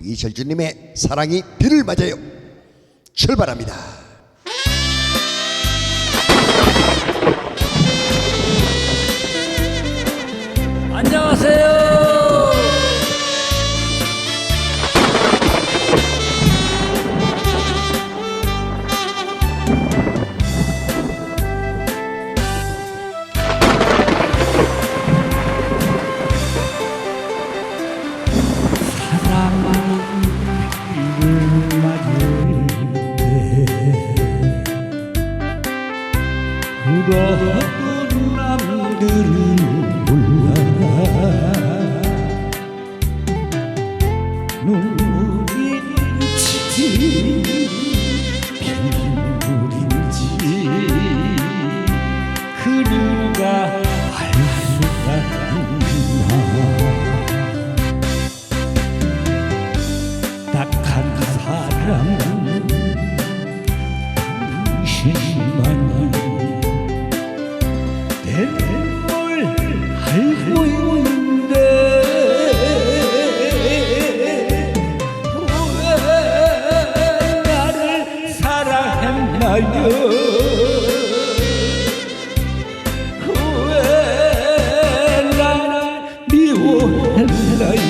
우리 이철주님의 사랑이 비를 맞아요. 출발합니다. 울었 있는데. 왜 나를 사랑했나요? 왜 나를 미워했나요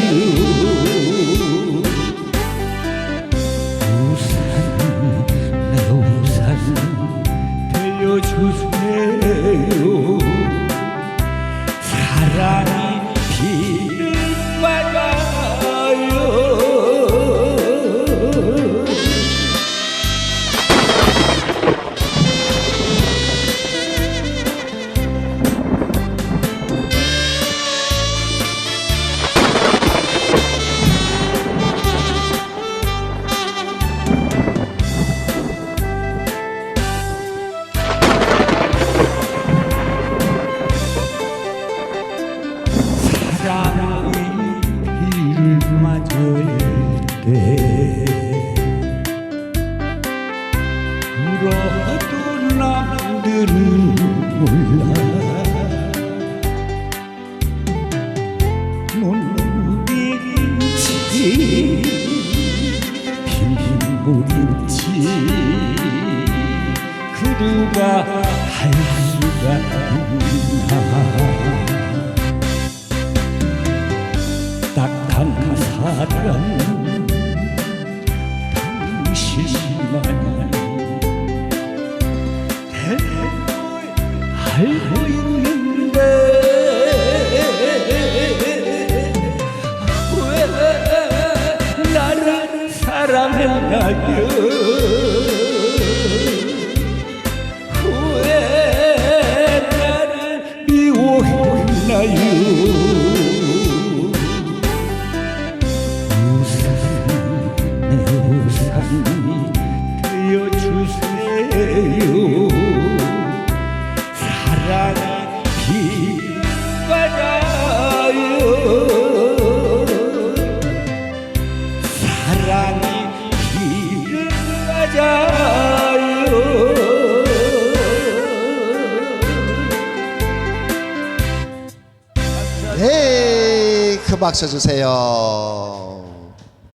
맞을 때 울어도 남들은 몰라. 눈물인지. 빈물인지. 그 누가 할 수가 있나 알고 있는데 왜 나를 사랑했나요 왜 나를 미워했나요? 우산 내 되어주세요 비 맞아요 사랑이 비를 맞아요 네, 그 박수 주세요.